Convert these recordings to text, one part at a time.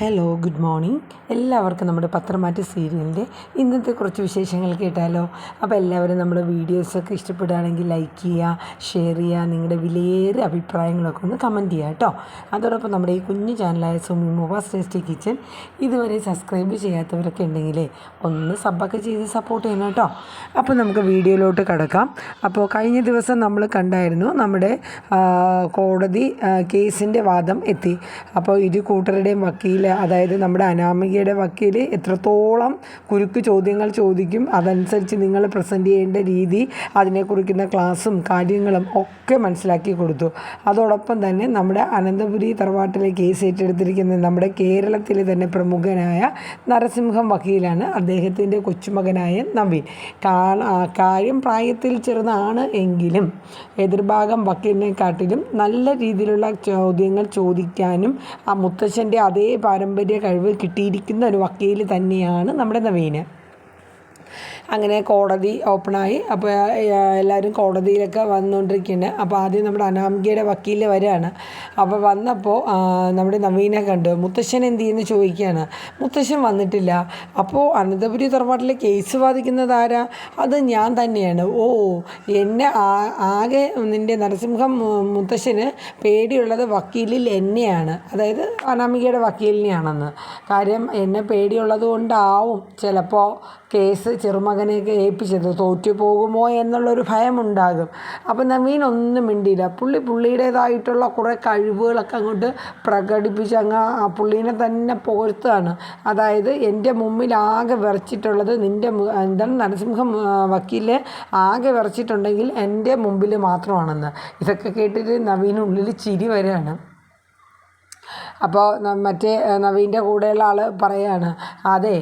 Hello good morning എല്ലാവർക്കും നമ്മുടെ പത്രമാറ്റ് സീരിയലിന്റെ ഇന്നത്തെ കുറച്ച് വിശേഷങ്ങൾ കേട്ടാലോ? അപ്പോൾ എല്ലാവരും നമ്മുടെ വീഡിയോസൊക്കെ ഇഷ്ടപ്പെടുകയാണെങ്കിൽ ലൈക്ക് ചെയ്യുക ഷെയർ ചെയ്യുക നിങ്ങളുടെ വിലയേറെ അഭിപ്രായങ്ങളൊക്കെ ഒന്ന് കമന്റ് ചെയ്യുക കേട്ടോ. അതോടൊപ്പം നമ്മുടെ ഈ കുഞ്ഞു ചാനലായ സുമി മൊബാസ് ടേസ്റ്റി കിച്ചൻ ഇതുവരെ സബ്സ്ക്രൈബ് ചെയ്യാത്തവരൊക്കെ ഉണ്ടെങ്കിലേ ഒന്ന് സബ്ബൊക്കെ ചെയ്ത് സപ്പോർട്ട് ചെയ്യണം കേട്ടോ. അപ്പോൾ നമുക്ക് വീഡിയോയിലോട്ട് കിടക്കാം. അപ്പോൾ കഴിഞ്ഞ ദിവസം നമ്മൾ കണ്ടായിരുന്നു നമ്മുടെ കോടതി കേസിന്റെ വാദം എത്തി. അപ്പോൾ ഇരു കൂട്ടരുടെയും വക്കീൽ അതായത് നമ്മുടെ അനാമികയുടെ വക്കീൽ എത്രത്തോളം കുരുക്ക് ചോദ്യങ്ങൾ ചോദിക്കും അതനുസരിച്ച് നിങ്ങൾ പ്രസന്റ് ചെയ്യേണ്ട രീതി അതിനെ കുറിക്കുന്ന ക്ലാസ്സും കാര്യങ്ങളും ഒക്കെ മനസ്സിലാക്കി കൊടുത്തു. അതോടൊപ്പം തന്നെ നമ്മുടെ അനന്തപുരി തറവാട്ടിലെ കേസ് ഏറ്റെടുത്തിരിക്കുന്ന നമ്മുടെ കേരളത്തിലെ തന്നെ പ്രമുഖനായ നരസിംഹം വക്കീലാണ് അദ്ദേഹത്തിന്റെ കൊച്ചുമകനായ നവീൻ. കാര്യം പ്രായത്തിൽ ചെറുതാണ് എങ്കിലും എതിർഭാഗം വക്കീലിനെക്കാട്ടിലും നല്ല രീതിയിലുള്ള ചോദ്യങ്ങൾ ചോദിക്കാനും ആ മുത്തശ്ശന്റെ അതേ പാരമ്പര്യ കഴിവ് കിട്ടിയിരിക്കുന്ന ഒരു വക്കീൽ തന്നെയാണ് നമ്മുടെ നവീന്. അങ്ങനെ കോടതി ഓപ്പണായി. അപ്പോൾ എല്ലാവരും കോടതിയിലൊക്കെ വന്നുകൊണ്ടിരിക്കുകയാണ് അപ്പോൾ ആദ്യം നമ്മുടെ അനാമികയുടെ വക്കീൽ വരികയാണ്. അപ്പോൾ വന്നപ്പോൾ നമ്മുടെ നവീനെ കണ്ടു. മുത്തശ്ശൻ എന്ത് ചെയ്യുന്നു ചോദിക്കുകയാണ്. മുത്തശ്ശൻ വന്നിട്ടില്ല. അപ്പോൾ അനന്തപുരി തറവാട്ടിലെ കേസ് വാദിക്കുന്നത് ആരാ? അത് ഞാൻ തന്നെയാണ്. ഓ എന്നെ ആകെ നിന്റെ നരസിംഹം മുത്തശ്ശന് പേടിയുള്ളത് വക്കീലിൽ എന്നെയാണ്. അതായത് അനാമികയുടെ വക്കീലിനെയാണെന്ന്. കാര്യം എന്നെ പേടിയുള്ളത് കൊണ്ടാവും ചിലപ്പോൾ കേസ് ചെറുമകനെയൊക്കെ ഏൽപ്പിച്ചത് തോറ്റു പോകുമോ എന്നുള്ളൊരു ഭയമുണ്ടാകും. അപ്പം നവീൻ ഒന്നും മിണ്ടിയില്ല. പുള്ളി പുള്ളിയുടേതായിട്ടുള്ള കുറേ കഴിവുകളൊക്കെ അങ്ങോട്ട് പ്രകടിപ്പിച്ച് അങ്ങ് ആ പുള്ളീനെ തന്നെ പുകഴ്ത്തുകയാണ്. അതായത് എന്റെ മുമ്പിൽ ആകെ വിറച്ചിട്ടുള്ളത് നിന്റെ എന്താണ് നരസിംഹം വക്കീലെ ആകെ വിറച്ചിട്ടുണ്ടെങ്കിൽ എന്റെ മുമ്പിൽ മാത്രമാണെന്ന്. ഇതൊക്കെ കേട്ടിട്ട് നവീനുള്ളിൽ ചിരി വരികയാണ്. അപ്പോൾ മറ്റേ നവീന്റെ കൂടെയുള്ള ആൾ പറയാണ് അതെ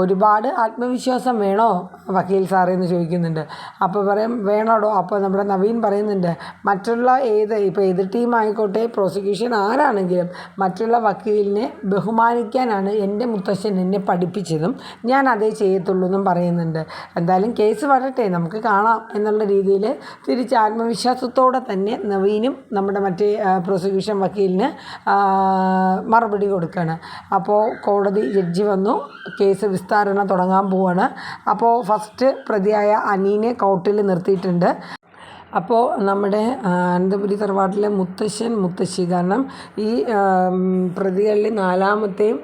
ഒരുപാട് ആത്മവിശ്വാസം വേണോ? വക്കീൽ സാറേ എന്ന് ചോദിക്കുന്നുണ്ട്. അപ്പോൾ പറയും വേണോടോ. അപ്പോൾ നമ്മുടെ നവീൻ പറയുന്നുണ്ട് മറ്റുള്ള ഏത് ഇപ്പോൾ എതിർ ടീം ആയിക്കോട്ടെ പ്രോസിക്യൂഷൻ ആരാണെങ്കിലും മറ്റുള്ള വക്കീലിനെ ബഹുമാനിക്കാനാണ് എന്റെ മുത്തശ്ശൻ എന്നെ പഠിപ്പിച്ചതും ഞാൻ അതേ ചെയ്യത്തുള്ളൂ എന്നും പറയുന്നുണ്ട്. എന്തായാലും കേസ് വരട്ടെ നമുക്ക് കാണാം എന്നുള്ള രീതിയിൽ തിരിച്ച് ആത്മവിശ്വാസത്തോടെ തന്നെ നവീനും നമ്മുടെ മറ്റേ പ്രോസിക്യൂഷൻ വക്കീലിന് മറുപടി കൊടുക്കുകയാണ് അപ്പോൾ കോടതി ജഡ്ജി വന്നു കേസ് വിസ്താരണ തുടങ്ങാൻ പോവാണ്. അപ്പോൾ ഫസ്റ്റ് പ്രതിയായ അനീനെ കോർട്ടിൽ നിർത്തിയിട്ടുണ്ട്. അപ്പോൾ നമ്മുടെ അനന്തപുരി തറവാട്ടിലെ മുത്തശ്ശൻ മുത്തശ്ശി കാരണം ഈ പ്രതികളിൽ നാലാമത്തെയും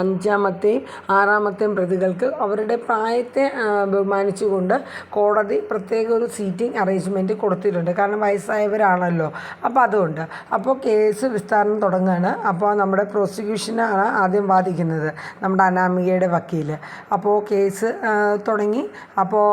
അഞ്ചാമത്തെയും ആറാമത്തെയും പ്രതികൾക്ക് അവരുടെ പ്രായത്തെ ബഹുമാനിച്ചുകൊണ്ട് കോടതി പ്രത്യേക ഒരു സീറ്റിംഗ് അറേഞ്ച്മെന്റ് കൊടുത്തിട്ടുണ്ട്. കാരണം വയസ്സായവരാണല്ലോ. അപ്പോൾ അതുകൊണ്ട്. അപ്പോൾ കേസ് വിസ്താരണം തുടങ്ങുകയാണ് അപ്പോൾ നമ്മുടെ പ്രോസിക്യൂഷനാണ് ആദ്യം വാദിക്കുന്നത് നമ്മുടെ അനാമികയുടെ വക്കീൽ അപ്പോൾ കേസ് തുടങ്ങി. അപ്പോൾ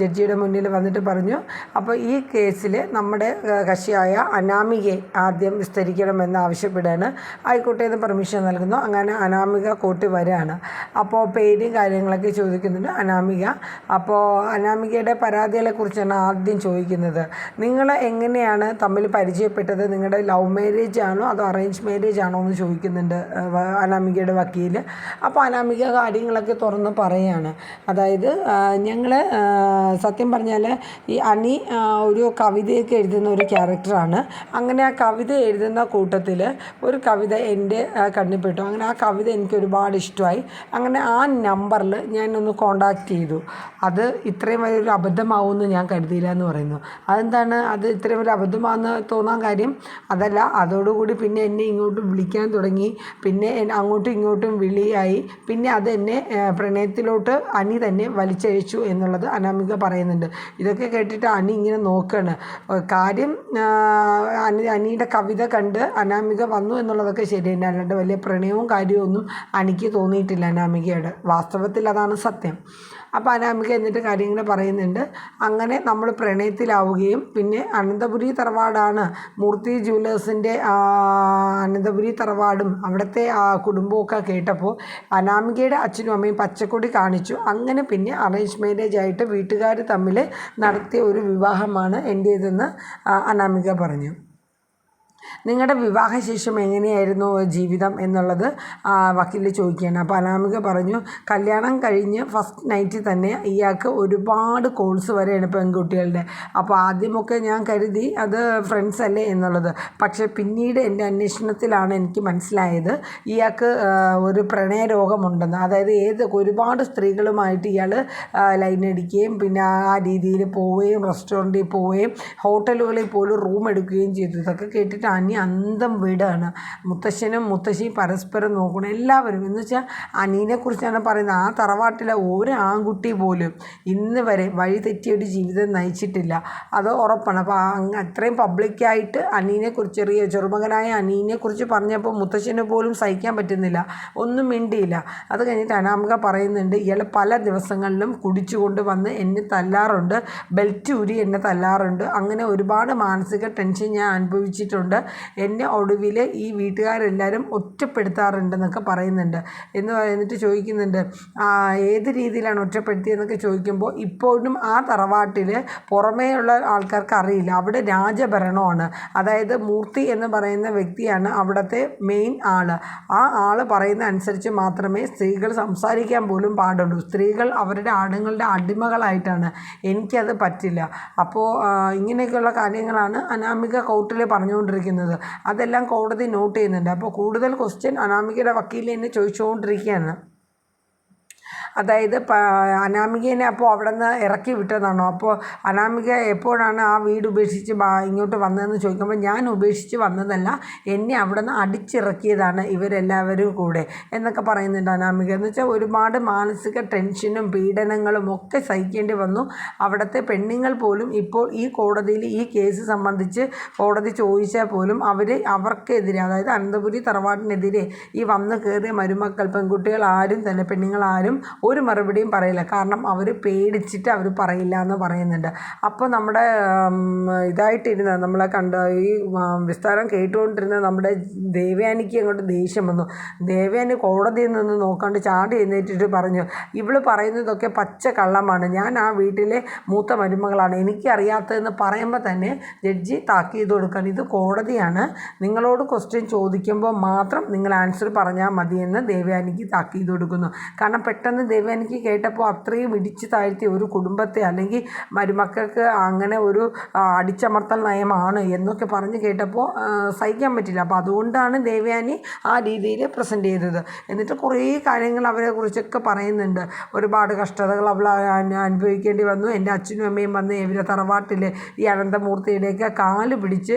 ജഡ്ജിയുടെ മുന്നിൽ വന്നിട്ട് പറഞ്ഞു. അപ്പോൾ ഈ കേസിൽ നമ്മുടെ കക്ഷിയായ അനാമികയെ ആദ്യം വിസ്തരിക്കണമെന്ന് ആവശ്യപ്പെടുകയാണ്. ആയിക്കോട്ടെ എന്ന് പെർമിഷൻ നൽകുന്നു. അങ്ങനെ അനാമിക കോട്ട് വരികയാണ്. അപ്പോൾ പേരും കാര്യങ്ങളൊക്കെ ചോദിക്കുന്നുണ്ട് അനാമിക. അപ്പോൾ അനാമികയുടെ പരാതികളെ കുറിച്ചാണ് ആദ്യം ചോദിക്കുന്നത്. നിങ്ങൾ എങ്ങനെയാണ് തമ്മിൽ പരിചയപ്പെട്ടത്? നിങ്ങളുടെ ലവ് മാരേജ് ആണോ അതോ അറേഞ്ച് മാരേജ് ആണോ എന്ന് ചോദിക്കുന്നുണ്ട് അനാമികയുടെ വക്കീൽ അപ്പോൾ അനാമിക കാര്യങ്ങളൊക്കെ തുറന്ന് പറയുകയാണ് അതായത് ഞങ്ങൾ സത്യം പറഞ്ഞാൽ ഈ ആ, ഒരു കവിതയൊക്കെ എഴുതുന്ന ഒരു ക്യാരക്ടറാണ്. അങ്ങനെ ആ കവിത എഴുതുന്ന കൂട്ടത്തിൽ ഒരു കവിത എന്റെ കണ്ണിൽപ്പെട്ടു അങ്ങനെ ആ കവിത എനിക്ക് ഒരുപാട് ഇഷ്ടമായി. അങ്ങനെ ആ നമ്പറിൽ ഞാൻ ഒന്ന് കോണ്ടാക്ട് ചെയ്തു. അത് ഇത്രയും വലിയൊരു അബദ്ധമാവുമെന്ന് ഞാൻ കരുതിയില്ല എന്ന് പറയുന്നു. അതെന്താണ്? അത് ഇത്രയും വലിയ അബദ്ധമാണെന്ന് തോന്നാൻ കാര്യം? അതല്ല അതോടുകൂടി പിന്നെ എന്നെ ഇങ്ങോട്ട് വിളിക്കാൻ തുടങ്ങി. പിന്നെ അങ്ങോട്ടും ഇങ്ങോട്ടും വിളിയായി. പിന്നെ അത് എന്നെ പ്രണയത്തിലോട്ട് അനി തന്നെ വലിച്ചഴിച്ചു എന്നുള്ളത് അനാമിക പറയുന്നുണ്ട്. ഇതൊക്കെ കേട്ടിട്ട് അനി നോക്കുകയാണ് കാര്യം അനി അനിയുടെ കവിത കണ്ട് അനാമിക വന്നു എന്നുള്ളതൊക്കെ ശരി തന്നെ. അല്ലാണ്ട് വലിയ പ്രണയവും കാര്യവും ഒന്നും അനിക്ക് തോന്നിയിട്ടില്ല അനാമികയുടെ. വാസ്തവത്തിൽ അതാണ് സത്യം. അപ്പോൾ അനാമിക എന്നിട്ട് കാര്യങ്ങൾ പറയുന്നുണ്ട്. അങ്ങനെ നമ്മൾ പ്രണയത്തിലാവുകയും പിന്നെ അനന്തപുരി തറവാടാണ്. മൂർത്തി ജുവലേഴ്സിന്റെ അനന്തപുരി തറവാടും അവിടുത്തെ ആ കുടുംബമൊക്കെ കേട്ടപ്പോൾ അനാമികയുടെ അച്ഛനും അമ്മയും പച്ചക്കൊടി കാണിച്ചു. അങ്ങനെ പിന്നെ അറേഞ്ച് മാരേജ് ആയിട്ട് വീട്ടുകാർ തമ്മിൽ നടത്തിയ ഒരു വിവാഹമാണ് എന്റേതെന്ന് അനാമിക പറഞ്ഞു. നിങ്ങളുടെ വിവാഹശേഷം എങ്ങനെയായിരുന്നു ജീവിതം എന്നുള്ളത് വക്കീൽ ചോദിക്കുകയാണ്. അപ്പോൾ അനാമിക പറഞ്ഞു കല്യാണം കഴിഞ്ഞ് ഫസ്റ്റ് നൈറ്റിൽ തന്നെ ഇയാൾക്ക് ഒരുപാട് കോൾസ് വരെയാണ് പെൺകുട്ടികളുടെ. അപ്പോൾ ആദ്യമൊക്കെ ഞാൻ കരുതി അത് ഫ്രണ്ട്സ് അല്ലേ എന്നുള്ളത്. പക്ഷേ പിന്നീട് എന്റെ അന്വേഷണത്തിലാണ് എനിക്ക് മനസ്സിലായത് ഇയാൾക്ക് ഒരു പ്രണയ രോഗമുണ്ടെന്ന്. അതായത് ഏത് ഒരുപാട് സ്ത്രീകളുമായിട്ട് ഇയാൾ ലൈൻ അടിക്കുകയും പിന്നെ ആ രീതിയിൽ പോവുകയും റെസ്റ്റോറന്റിൽ പോവുകയും ഹോട്ടലുകളിൽ പോലും റൂം എടുക്കുകയും ചെയ്തു. ഇതൊക്കെ കേട്ടിട്ട് അനി അന്തം വീടാണ്. മുത്തശ്ശനും മുത്തശ്ശിയും പരസ്പരം നോക്കണം. എല്ലാവരും. എന്ന് വെച്ചാൽ അനീനെക്കുറിച്ചാണ് പറയുന്നത്. ആ തറവാട്ടിലെ ഒരു ആൺകുട്ടി പോലും ഇന്ന് വരെ വഴി തെറ്റിയ ഒരു ജീവിതം നയിച്ചിട്ടില്ല. അത് ഉറപ്പാണ്. അപ്പോൾ അത്രയും പബ്ലിക്കായിട്ട് അനീനെക്കുറിച്ച് ചെറിയ ചെറുമകനായ അനീനെക്കുറിച്ച് പറഞ്ഞപ്പോൾ മുത്തശ്ശന് പോലും സഹിക്കാൻ പറ്റുന്നില്ല. ഒന്നും മിണ്ടിയില്ല. അത് കഴിഞ്ഞിട്ട് അനാമിക പറയുന്നുണ്ട് ഇയാൾ പല ദിവസങ്ങളിലും കുടിച്ചുകൊണ്ട് വന്ന് എന്നെ തല്ലാറുണ്ട്. ബെൽറ്റ് ഊരി എന്നെ തല്ലാറുണ്ട്. അങ്ങനെ ഒരുപാട് മാനസിക ടെൻഷൻ ഞാൻ അനുഭവിച്ചിട്ടുണ്ട്. എന്നെ ഒടുവിൽ ഈ വീട്ടുകാരെല്ലാവരും ഒറ്റപ്പെടുത്താറുണ്ടെന്നൊക്കെ പറയുന്നുണ്ട്. എന്ന് എന്നിട്ട് ചോദിക്കുന്നുണ്ട്. ഏത് രീതിയിലാണ് ഒറ്റപ്പെടുത്തിയതെന്നൊക്കെ ചോദിക്കുമ്പോൾ ഇപ്പോഴും ആ തറവാട്ടിൽ പുറമേയുള്ള ആൾക്കാർക്ക് അറിയില്ല. അവിടെ രാജഭരണമാണ്. അതായത് മൂർത്തി എന്ന് പറയുന്ന വ്യക്തിയാണ് അവിടുത്തെ മെയിൻ ആൾ ആ ആൾ പറയുന്ന അനുസരിച്ച് മാത്രമേ സ്ത്രീകൾ സംസാരിക്കാൻ പോലും പാടുള്ളൂ. സ്ത്രീകൾ അവരുടെ ആണുങ്ങളുടെ അടിമകളായിട്ടാണ്. എനിക്കത് പറ്റില്ല. അപ്പോൾ ഇങ്ങനെയൊക്കെയുള്ള കാര്യങ്ങളാണ് അനാമിക കോർട്ടിൽ പറഞ്ഞുകൊണ്ടിരിക്കുന്നത്. അതെല്ലാം കോടതി നോട്ട് ചെയ്യുന്നുണ്ട്. അപ്പോൾ കൂടുതൽ ക്വസ്റ്റ്യൻ അനാമികയുടെ വക്കീലിനെ ചോദിച്ചുകൊണ്ടിരിക്കുകയാണ്. അതായത് അനാമികേനെ അപ്പോൾ അവിടെ നിന്ന് ഇറക്കി വിട്ടതാണോ? അപ്പോൾ അനാമിക എപ്പോഴാണ് ആ വീട് ഉപേക്ഷിച്ച് ഇങ്ങോട്ട് വന്നതെന്ന് ചോദിക്കുമ്പോൾ ഞാൻ ഉപേക്ഷിച്ച് വന്നതല്ല എന്നെ അവിടെ നിന്ന് അടിച്ചിറക്കിയതാണ് ഇവരെല്ലാവരും കൂടെ എന്നൊക്കെ പറയുന്നുണ്ട് അനാമിക. എന്ന് വെച്ചാൽ ഒരുപാട് മാനസിക ടെൻഷനും പീഡനങ്ങളും ഒക്കെ സഹിക്കേണ്ടി വന്നു. അവിടുത്തെ പെണ്ണുങ്ങൾ പോലും ഇപ്പോൾ ഈ കോടതിയിൽ ഈ കേസ് സംബന്ധിച്ച് കോടതി ചോദിച്ചാൽ പോലും അവർ അവർക്കെതിരെ അതായത് അനന്തപുരി തറവാടിനെതിരെ ഈ വന്ന് കയറിയ മരുമക്കൾ പെൺകുട്ടികൾ ആരും തന്നെ പെണ്ണുങ്ങൾ ആരും ഒരു മറുപടിയും പറയില്ല. കാരണം അവർ പേടിച്ചിട്ട് അവർ പറയില്ല എന്ന് പറയുന്നുണ്ട്. അപ്പോൾ നമ്മുടെ ഇതായിട്ടിരുന്ന നമ്മളെ കണ്ട ഈ വിസ്താരം കേട്ടുകൊണ്ടിരുന്ന നമ്മുടെ ദേവയാനിക്ക് അങ്ങോട്ട് ദേഷ്യം വന്നു. ദേവയാനി കോടതിയിൽ നിന്ന് നോക്കാണ്ട് ചാടി എഴുന്നേറ്റിട്ട് പറഞ്ഞു ഇവൾ പറയുന്നതൊക്കെ പച്ച കള്ളമാണ്. ഞാൻ ആ വീട്ടിലെ മൂത്ത മരുമകളാണ്. എനിക്കറിയാത്തതെന്ന് പറയുമ്പോൾ തന്നെ ജഡ്ജി താക്കീത് കൊടുക്കണം ഇത് കോടതിയാണ്. നിങ്ങളോട് ക്വസ്റ്റ്യൻ ചോദിക്കുമ്പോൾ മാത്രം നിങ്ങൾ ആൻസർ പറഞ്ഞാൽ മതിയെന്ന് ദേവയാനിക്ക് താക്കീത് കൊടുക്കുന്നു. കാരണം പെട്ടെന്ന് ദേവയാനിക്ക് കേട്ടപ്പോൾ അത്രയും ഇടിച്ചു താഴ്ത്തിയ ഒരു കുടുംബത്തെ അല്ലെങ്കിൽ മരുമക്കൾക്ക് അങ്ങനെ ഒരു അടിച്ചമർത്തൽ നയമാണ് എന്നൊക്കെ പറഞ്ഞ് കേട്ടപ്പോൾ സഹിക്കാൻ പറ്റില്ല. അപ്പോൾ അതുകൊണ്ടാണ് ദേവയാനി ആ രീതിയിൽ പ്രസന്റ് ചെയ്തത്. എന്നിട്ട് കുറേ കാര്യങ്ങൾ അവരെ കുറിച്ചൊക്കെ പറയുന്നുണ്ട്. ഒരുപാട് കഷ്ടതകൾ അവൾ അനുഭവിക്കേണ്ടി വന്നു. എന്റെ അച്ഛനും അമ്മയും വന്ന് ഇവരെ തറവാട്ടിൽ ഈ അനന്തമൂർത്തിയുടെയൊക്കെ കാൽ പിടിച്ച്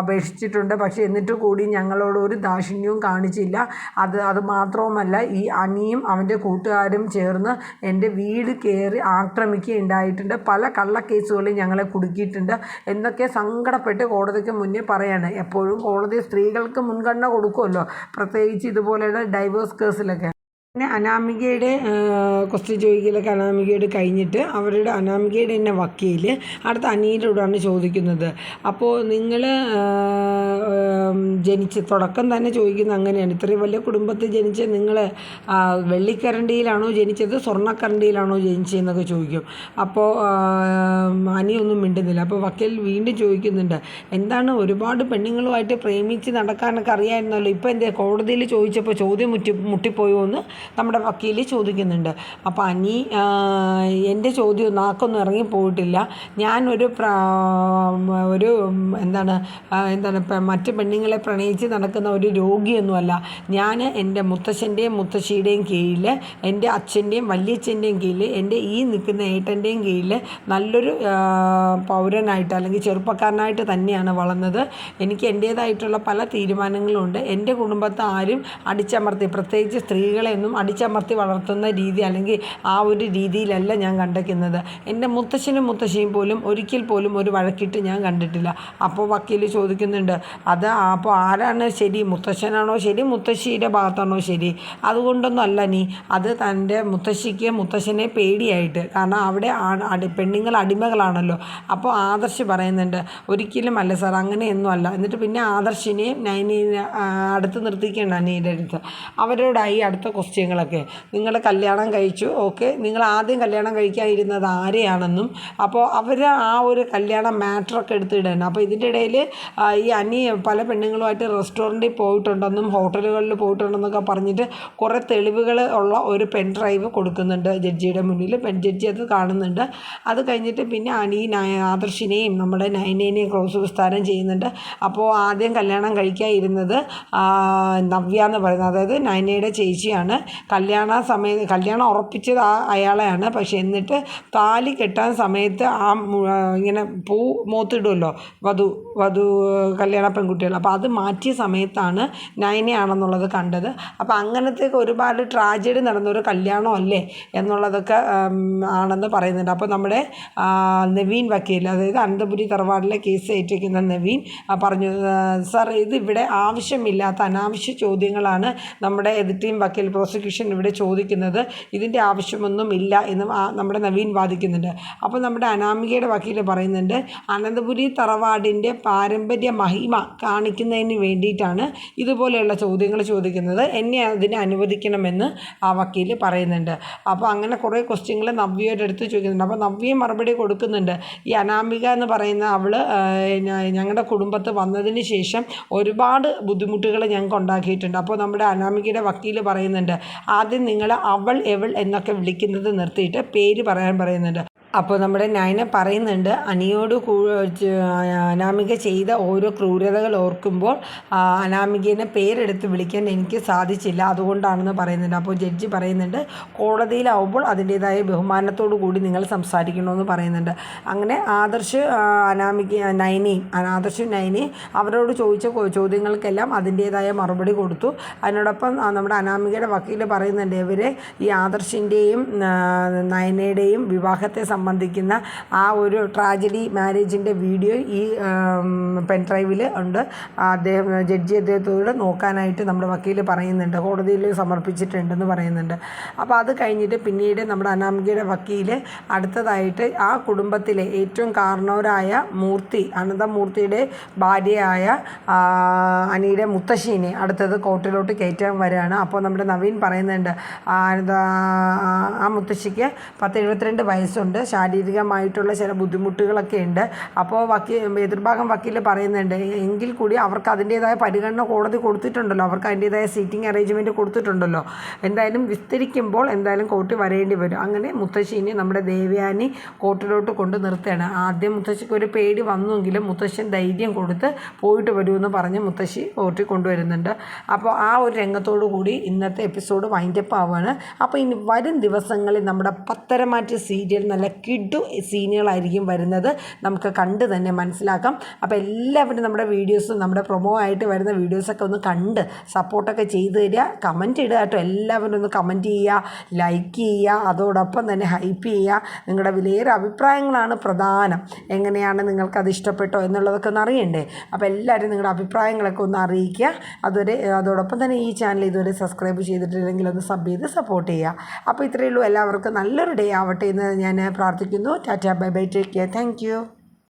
അപേക്ഷിച്ചിട്ടുണ്ട്. പക്ഷേ എന്നിട്ട് കൂടി ഞങ്ങളോട് ഒരു ദാക്ഷിണ്യവും കാണിച്ചില്ല. അത് അത് മാത്രവുമല്ല ഈ അനിയും അവന്റെ കൂട്ടുകാരും കൂട്ടുകാരും ചേർന്ന് എന്റെ വീട് കയറി ആക്രമിക്കുകയുണ്ടായിട്ടുണ്ട്. പല കള്ളക്കേസുകളിൽ ഞങ്ങളെ കുടുക്കിയിട്ടുണ്ട് എന്നൊക്കെ സങ്കടപ്പെട്ട് കോടതിക്ക് മുന്നേ പറയാണ്. എപ്പോഴും കോടതി സ്ത്രീകൾക്ക് മുൻഗണന കൊടുക്കുമല്ലോ. പ്രത്യേകിച്ച് ഇതുപോലെയുള്ള ഡൈവേഴ്സ് കേസിലൊക്കെ പിന്നെ അനാമികയുടെ ക്വസ്റ്റ്യൻ ചോദിക്കലൊക്കെ അനാമികയോട് കഴിഞ്ഞിട്ട് അവരുടെ അനാമികയുടെ തന്നെ വക്കീൽ അടുത്ത അനിയനോടാണ് ചോദിക്കുന്നത്. അപ്പോൾ നിങ്ങൾ ജനിച്ച് തുടക്കം തന്നെ ചോദിക്കുന്നത് അങ്ങനെയാണ്. ഇത്രയും വലിയ കുടുംബത്തിൽ ജനിച്ച് നിങ്ങൾ വെള്ളിക്കരണ്ടിയിലാണോ ജനിച്ചത് സ്വർണക്കരണ്ടിയിലാണോ ജനിച്ചതെന്നൊക്കെ ചോദിക്കും. അപ്പോൾ അനിയൊന്നും മിണ്ടുന്നില്ല. അപ്പോൾ വക്കീൽ വീണ്ടും ചോദിക്കുന്നുണ്ട് എന്താണ് ഒരുപാട് പെണ്ണുങ്ങളുമായിട്ട് പ്രേമിച്ച് നടക്കാനൊക്കെ അറിയാമായിരുന്നല്ലോ ഇപ്പോൾ എന്താ കോടതിയിൽ ചോദിച്ചപ്പോൾ ചോദ്യം മുറ്റി മുട്ടിപ്പോയോ എന്ന് നമ്മുടെ വക്കീൽ ചോദിക്കുന്നുണ്ട്. അപ്പോൾ അനി എന്റെ ചോദ്യം നാക്കൊന്നും ഇറങ്ങിപ്പോയിട്ടില്ല ഞാനൊരു ഒരു എന്താണ് എന്താണ് മറ്റ് പെണ്ണുങ്ങളെ പ്രണയിച്ച് നടക്കുന്ന ഒരു രോഗിയൊന്നുമല്ല. ഞാൻ എന്റെ മുത്തശ്ശന്റെയും മുത്തശ്ശിയുടെയും കീഴിൽ എന്റെ അച്ഛന്റെയും വല്യച്ഛന്റെയും കീഴിൽ എന്റെ ഈ നിൽക്കുന്ന ഏട്ടന്റെയും കീഴിൽ നല്ലൊരു പൗരനായിട്ട് അല്ലെങ്കിൽ ചെറുപ്പക്കാരനായിട്ട് തന്നെയാണ് വളർന്നത്. എനിക്ക് എന്റേതായിട്ടുള്ള പല തീരുമാനങ്ങളുണ്ട്. എന്റെ കുടുംബത്തെ ആരും അടിച്ചമർത്തി പ്രത്യേകിച്ച് ഒന്നും അടിച്ചമർത്തി വളർത്തുന്ന രീതി അല്ലെങ്കിൽ ആ ഒരു രീതിയിലല്ല ഞാൻ കണ്ടേക്കുന്നത്. എന്റെ മുത്തശ്ശനും മുത്തശ്ശിയും പോലും ഒരിക്കൽ പോലും ഒരു വഴക്കിട്ട് ഞാൻ കണ്ടിട്ടില്ല. അപ്പോൾ വക്കീൽ ചോദിക്കുന്നുണ്ട് അത് അപ്പോൾ ആരാണ് ശരി? മുത്തശ്ശനാണോ ശരി? മുത്തശ്ശിയുടെ ഭാഗത്താണോ ശരി? അതുകൊണ്ടൊന്നും അല്ല നീ അത് തന്റെ മുത്തശ്ശിക്ക് മുത്തശ്ശനെ പേടിയായിട്ട്. കാരണം അവിടെ അടി പെണ്ണുങ്ങൾ അടിമകളാണല്ലോ. അപ്പോൾ ആദർശ് പറയുന്നുണ്ട് ഒരിക്കലും അല്ല സാർ അങ്ങനെയൊന്നും അല്ല എന്നിട്ട് പിന്നെ ആദർശിനെയും നൈനീനെ അടുത്ത് നിർത്തിക്കേണ്ട നീന്റെ അടുത്ത്. അവരോടായി അടുത്ത ക്വസ്റ്റ്യൻ സംശയങ്ങളൊക്കെ നിങ്ങൾ കല്യാണം കഴിച്ചു ഓക്കെ? നിങ്ങൾ ആദ്യം കല്യാണം കഴിക്കാനിരുന്നത് ആരെയാണെന്നും അപ്പോൾ അവർ ആ ഒരു കല്യാണ മാറ്ററൊക്കെ എടുത്തിടണം അപ്പോൾ ഇതിന്റെ ഇടയിൽ ഈ അനി പല പെണ്ണുങ്ങളുമായിട്ട് റെസ്റ്റോറന്റിൽ പോയിട്ടുണ്ടെന്നും ഹോട്ടലുകളിൽ പോയിട്ടുണ്ടെന്നൊക്കെ പറഞ്ഞിട്ട് കുറേ തെളിവുകൾ ഉള്ള ഒരു പെൻ ഡ്രൈവ് കൊടുക്കുന്നുണ്ട് ജഡ്ജിയുടെ മുന്നിൽ. പെൺ ജഡ്ജി അത് കാണുന്നുണ്ട്. അത് കഴിഞ്ഞിട്ട് പിന്നെ അനി ആദർശിനെയും നമ്മുടെ നയനേനെയും ക്ലോസ് വിസ്താരം ചെയ്യുന്നുണ്ട്. അപ്പോൾ ആദ്യം കല്യാണം കഴിക്കാതിരുന്നത് നവ്യ എന്ന് പറയുന്നത്. അതായത് നയനയുടെ ചേച്ചിയാണ്. കല്യാണ സമയത്ത് കല്യാണം ഉറപ്പിച്ചത് ആ അയാളെയാണ്. പക്ഷെ എന്നിട്ട് താലി കെട്ടാൻ സമയത്ത് ആ ഇങ്ങനെ പൂ മൂത്തിടുമല്ലോ വധു വധു കല്യാണ പെൺകുട്ടികൾ. അപ്പോൾ അത് മാറ്റിയ സമയത്താണ് നയനയാണെന്നുള്ളത് കണ്ടത്. അപ്പോൾ അങ്ങനത്തെ ഒരുപാട് ട്രാജഡി നടന്നൊരു കല്യാണമല്ലേ എന്നുള്ളതൊക്കെ ആണെന്ന് പറയുന്നുണ്ട്. അപ്പോൾ നമ്മുടെ നവീൻ വക്കീൽ അതായത് അനന്തപുരി തറവാടിലെ കേസ് ഏറ്റിരിക്കുന്ന നവീൻ പറഞ്ഞു സാർ ഇത് ഇവിടെ ആവശ്യമില്ലാത്ത അനാവശ്യ ചോദ്യങ്ങളാണ് നമ്മുടെ എതിർ ടീം വക്കീൽ പ്രോസിക്യൂഷൻ ഇവിടെ ചോദിക്കുന്നത് ഇതിന്റെ ആവശ്യമൊന്നും ഇല്ല എന്ന് നമ്മുടെ നവീൻ വാദിക്കുന്നുണ്ട്. അപ്പോൾ നമ്മുടെ അനാമികയുടെ വക്കീൽ പറയുന്നുണ്ട് അനന്തപുരി തറവാടിന്റെ പാരമ്പര്യ മഹിമ കാണിക്കുന്നതിന് വേണ്ടിയിട്ടാണ് ഇതുപോലെയുള്ള ചോദ്യങ്ങൾ ചോദിക്കുന്നത്. എന്നെ അതിനെ അനുവദിക്കണമെന്ന് ആ വക്കീൽ പറയുന്നുണ്ട്. അപ്പോൾ അങ്ങനെ കുറേ ക്വസ്റ്റ്യങ്ങൾ നവ്യയുടെ അടുത്ത് ചോദിക്കുന്നുണ്ട്. അപ്പോൾ നവ്യ മറുപടി കൊടുക്കുന്നുണ്ട്. ഈ അനാമിക എന്ന് പറയുന്ന അവൾ ഞങ്ങളുടെ കുടുംബത്ത് വന്നതിന് ശേഷം ഒരുപാട് ബുദ്ധിമുട്ടുകൾ ഞങ്ങൾക്ക് ഉണ്ടാക്കിയിട്ടുണ്ട് അപ്പോൾ നമ്മുടെ അനാമികയുടെ വക്കീൽ പറയുന്നുണ്ട് ആദ്യം നിങ്ങൾ അവൾ എവൾ എന്നൊക്കെ വിളിക്കുന്നത് നിർത്തിയിട്ട് പേര് പറയാൻ പറയുന്നുണ്ട്. അപ്പോൾ നമ്മുടെ നയന പറയുന്നുണ്ട് അനിയോട് അനാമിക ചെയ്ത ഓരോ ക്രൂരതകൾ ഓർക്കുമ്പോൾ അനാമികേനെ പേരെടുത്ത് വിളിക്കാൻ എനിക്ക് സാധിച്ചില്ല അതുകൊണ്ടാണെന്ന് പറയുന്നുണ്ട്. അപ്പോൾ ജഡ്ജി പറയുന്നുണ്ട് കോടതിയിലാവുമ്പോൾ അതിന്റേതായ ബഹുമാനത്തോടു കൂടി നിങ്ങൾ സംസാരിക്കണമെന്ന് പറയുന്നുണ്ട്. അങ്ങനെ ആദർശ് അനാമിക നയനയും ആദർശ് നയനയും അവരോട് ചോദിച്ച ചോദ്യങ്ങൾക്കെല്ലാം അതിന്റേതായ മറുപടി കൊടുത്തു. അതിനോടൊപ്പം നമ്മുടെ അനാമികയുടെ വക്കീൽ പറയുന്നുണ്ട് ഇവരെ ഈ ആദർശിന്റെയും നയനയുടെയും വിവാഹത്തെ സംബന്ധിക്കുന്ന ആ ഒരു ട്രാജഡി മാരേജിന്റെ വീഡിയോ ഈ പെൻ ഡ്രൈവിൽ ഉണ്ട്. അദ്ദേഹം ജഡ്ജി അദ്ദേഹത്തോട് നോക്കാനായിട്ട് നമ്മുടെ വക്കീൽ പറയുന്നുണ്ട്. കോടതിയിൽ സമർപ്പിച്ചിട്ടുണ്ടെന്ന് പറയുന്നുണ്ട്. അപ്പോൾ അത് കഴിഞ്ഞിട്ട് പിന്നീട് നമ്മുടെ അനാമികയുടെ വക്കീൽ അടുത്തതായിട്ട് ആ കുടുംബത്തിലെ ഏറ്റവും കാരണവരായ മൂർത്തി അനന്തമൂർത്തിയുടെ ഭാര്യയായ അനിയുടെ മുത്തശ്ശീനെ അടുത്തത് കോർട്ടിലോട്ട് കയറ്റാൻ വരികയാണ്. അപ്പോൾ നമ്മുടെ നവീൻ പറയുന്നുണ്ട് ആ മുത്തശ്ശിക്ക് പത്ത് എഴുപത്തിരണ്ട് വയസ്സുണ്ട്. ശാരീരികമായിട്ടുള്ള ചില ബുദ്ധിമുട്ടുകളൊക്കെ ഉണ്ട്. അപ്പോൾ വക്കീൽ എതിർഭാഗം വക്കീൽ പറയുന്നുണ്ട് എങ്കിൽ കൂടി അവർക്ക് അതിന്റേതായ പരിഗണന കോടതി കൊടുത്തിട്ടുണ്ടല്ലോ. അവർക്ക് അതിന്റേതായ സീറ്റിംഗ് അറേഞ്ച്മെന്റ് കൊടുത്തിട്ടുണ്ടല്ലോ. എന്തായാലും വിസ്തരിക്കുമ്പോൾ എന്തായാലും കോർട്ടിൽ വരേണ്ടി വരും. അങ്ങനെ മുത്തശ്ശിനെ നമ്മുടെ ദേവയാനി കോർട്ടിലോട്ട് കൊണ്ട് നിർത്തുകയാണ്. ആദ്യം മുത്തശ്ശിക്ക് ഒരു പേടി വന്നുവെങ്കിലും മുത്തശ്ശൻ ധൈര്യം കൊടുത്ത് പോയിട്ട് വരുമെന്ന് പറഞ്ഞ് മുത്തശ്ശി കോർട്ടിൽ കൊണ്ടുവരുന്നുണ്ട്. അപ്പോൾ ആ ഒരു രംഗത്തോടു കൂടി ഇന്നത്തെ എപ്പിസോഡ് വൈൻഡപ്പ് ആവുകയാണ്. അപ്പോൾ ഇനി വരും ദിവസങ്ങളിൽ നമ്മുടെ പത്തരമാറ്റ് സീരിയൽ നല്ല കിഡു സീനുകളായിരിക്കും വരുന്നത്. നമുക്ക് കണ്ട് തന്നെ മനസ്സിലാക്കാം. അപ്പോൾ എല്ലാവരും നമ്മുടെ വീഡിയോസ് നമ്മുടെ പ്രൊമോ ആയിട്ട് വരുന്ന വീഡിയോസൊക്കെ ഒന്ന് കണ്ട് സപ്പോർട്ടൊക്കെ ചെയ്ത് തരിക. കമന്റ് ഇടുക കേട്ടോ. എല്ലാവരും ഒന്ന് കമന്റ് ചെയ്യുക ലൈക്ക് ചെയ്യുക അതോടൊപ്പം തന്നെ ഹൈപ്പ് ചെയ്യുക. നിങ്ങളുടെ വിലയേറെ അഭിപ്രായങ്ങളാണ് പ്രധാനം. എങ്ങനെയാണ് നിങ്ങൾക്കത് ഇഷ്ടപ്പെട്ടോ എന്നുള്ളതൊക്കെ ഒന്ന് അറിയണ്ടേ? അപ്പോൾ എല്ലാവരും നിങ്ങളുടെ അഭിപ്രായങ്ങളൊക്കെ ഒന്ന് അറിയിക്കുക. അതുവരെ അതോടൊപ്പം തന്നെ ഈ ചാനൽ ഇതുവരെ സബ്സ്ക്രൈബ് ചെയ്തിട്ടില്ലെങ്കിൽ ഒന്ന് സബ് ചെയ്ത് സപ്പോർട്ട് ചെയ്യുക. അപ്പോൾ ഇത്രയേ ഉള്ളൂ. എല്ലാവർക്കും നല്ലൊരു ഡേ ആവട്ടെ എന്ന് ഞാൻ പ്രാർത്ഥിക്കുന്നു tata bye bye take care thank